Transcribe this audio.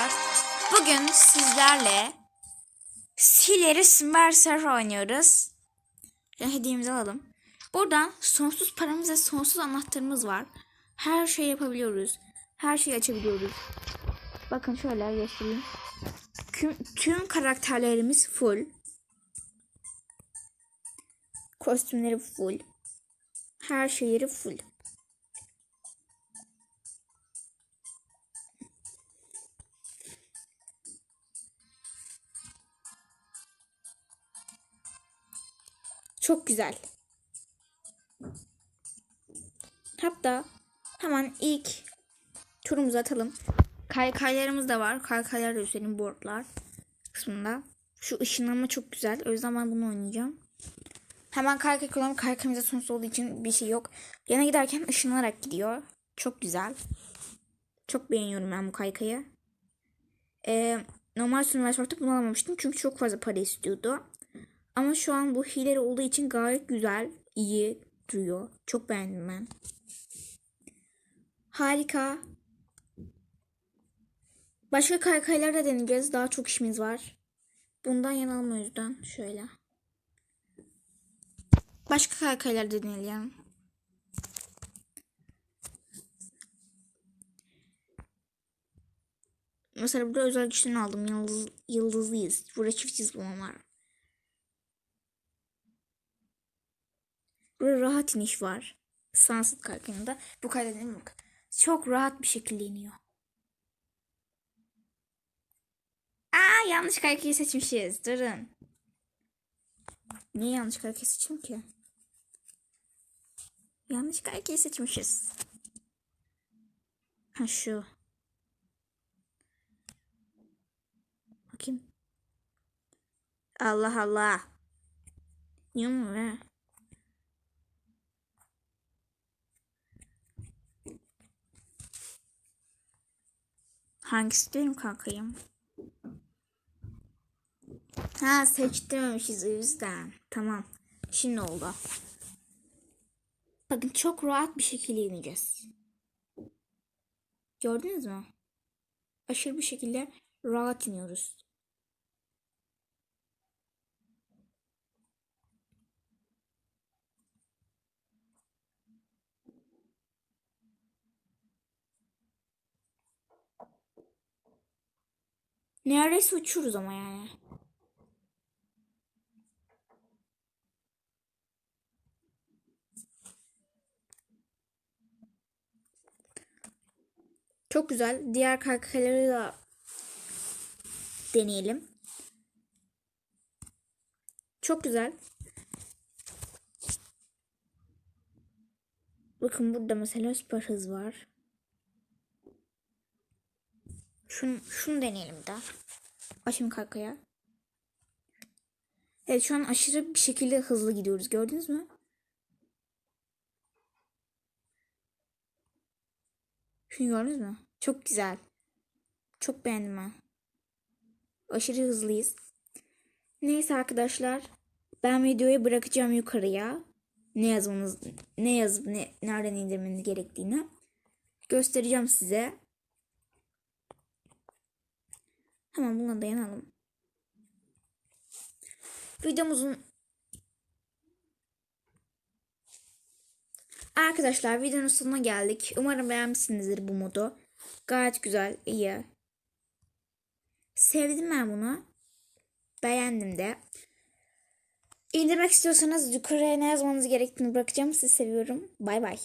arkadaşlar. Bugün sizlerle Sileri Smurfer oynuyoruz. Hediyemizi alalım. Buradan sonsuz paramız ve sonsuz anahtarımız var. Her şey yapabiliyoruz. Her şeyi açabiliyoruz. Bakın şöyle göstereyim. Tüm, tüm karakterlerimiz full. Kostümleri full. Her şeyleri full. Çok güzel. Hatta hemen ilk turumuzu atalım. Kaykaylarımız da var. Kaykaylar da üstelik boardlar kısmında. Şu ışınlanma çok güzel. O yüzden ben bunu oynayacağım. Hemen kaykay kullanıp kaykayımıza sonsuz olduğu için bir şey yok. Yana giderken ışınlanarak gidiyor. Çok güzel. Çok beğeniyorum ben bu kaykayı. Ee, normal Universe bunu alamamıştım. Çünkü çok fazla para istiyordu. Ama şu an bu hileri olduğu için gayet güzel, iyi duruyor. Çok beğendim ben. Harika. Başka kaykaylar da deneyeceğiz. Daha çok işimiz var. Bundan yanalım o yüzden. Şöyle. Başka kaykaylar da deneyelim. Mesela burada özel güçlerini aldım. Yıldız, yıldızlıyız. Burada çift çizgi var. Burada rahat iniş var. Sunset kalkınında. Bu kaydedilmiş bak. Çok rahat bir şekilde iniyor. Aa yanlış kaykayı seçmişiz. Durun. Niye yanlış kaykayı seçtim ki? Yanlış kaykayı seçmişiz. Ha şu. Bakayım. Allah Allah. Yum ve Hangisi benim kankayım? Ha seçtirmemişiz yüzden. Tamam. Şimdi oldu. Bakın çok rahat bir şekilde ineceğiz. Gördünüz mü? Aşırı bir şekilde rahat iniyoruz. Neredeyse uçuyoruz ama yani. Çok güzel. Diğer kaykayları da deneyelim. Çok güzel. Bakın burada mesela süper hız var. Şunu, şunu deneyelim de. Açın kaykaya. Evet şu an aşırı bir şekilde hızlı gidiyoruz. Gördünüz mü? Şunu gördünüz mü? Çok güzel. Çok beğendim ben. Aşırı hızlıyız. Neyse arkadaşlar. Ben videoyu bırakacağım yukarıya. Ne yazmanız, ne yazıp ne, nereden indirmeniz gerektiğini göstereceğim size. Hemen buna dayanalım. Videomuzun Arkadaşlar videonun sonuna geldik. Umarım beğenmişsinizdir bu modu. Gayet güzel, iyi. Sevdim ben bunu. Beğendim de. İndirmek istiyorsanız yukarıya ne yazmanız gerektiğini bırakacağım. Sizi seviyorum. Bay bay.